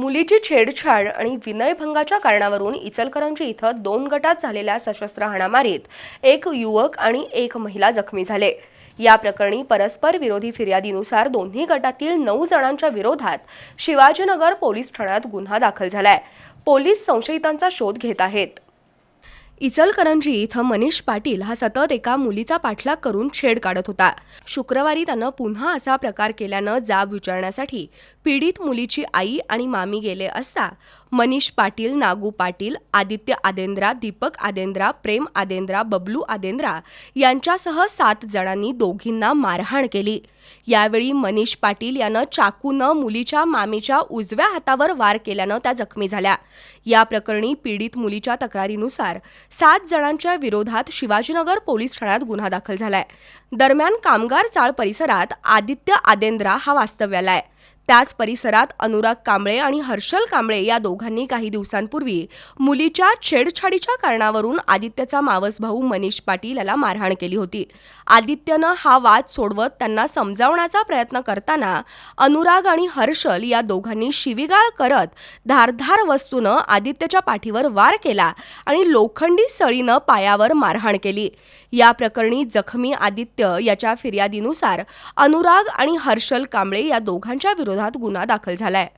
मुलीची छेडछाड आणि विनयभंगाच्या कारणावरून इचलकरंजी इथं दोन गटात झालेल्या सशस्त्र हाणामारीत एक युवक आणि एक महिला जखमी झाले. या प्रकरणी परस्पर विरोधी फिर्यादीनुसार दोन्ही गटातील नऊ जणांच्या विरोधात शिवाजीनगर पोलीस ठाण्यात गुन्हा दाखल झालाय. पोलीस संशयितांचा शोध घेत आहेत. इचलकरंजी इथं मनीष पाटील हा सतत एका मुलीचा पाठलाग करून छेड काढत होता. शुक्रवारी त्यानं पुन्हा असा प्रकार केल्यानं जाब विचारण्यासाठी पीडित मुलीची आई आणि मामी गेले असता मनीष पाटील नागू पाटील आदित्य आदेंद्रा दीपक आदेंद्रा प्रेम आदेंद्रा बबलू आदेंद्रा यांच्यासह सात जणांनी दोघींना मारहाण केली. यावेळी मनीष पाटील यानं चाकूनं मुलीच्या मामीच्या उजव्या हातावर वार केल्यानं त्या जखमी झाल्या. या प्रकरणी पीडित मुलीच्या तक्रारीनुसार सात जणांच्या विरोधात शिवाजीनगर पोलीस ठाण्यात गुन्हा दाखल झालाय. दरम्यान कामगार चाळ परिसरात आदित्य आदेंद्रा हा वास्तव्याला आहे. त्याच परिसरात अनुराग कांबळे आणि हर्षल कांबळे या दोघांनी काही दिवसांपूर्वी मुलीच्या छेडछाडीच्या कारणावरून आदित्यचा मावस भाऊ मनीष पाटील याला मारहाण केली होती. आदित्यनं हा वाद सोडवत त्यांना समजावण्याचा प्रयत्न करताना अनुराग आणि हर्षल या दोघांनी शिवीगाळ करत धारधार वस्तूनं आदित्यच्या पाठीवर वार केला आणि लोखंडी सळीनं पायावर मारहाण केली. या प्रकरणी जखमी आदित्य याच्या फिर्यादीनुसार अनुराग आणि हर्षल कांबळे या दोघांच्या विरोधात गुन्हा दाखल झालाय.